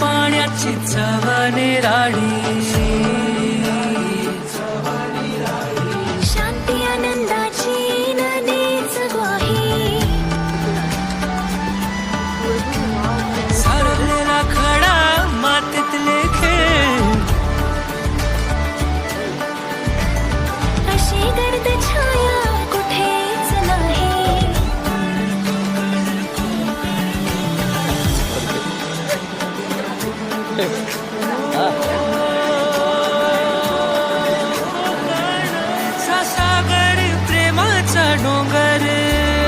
पाण्याची चव राडी सागर प्रेमाचा डोंगर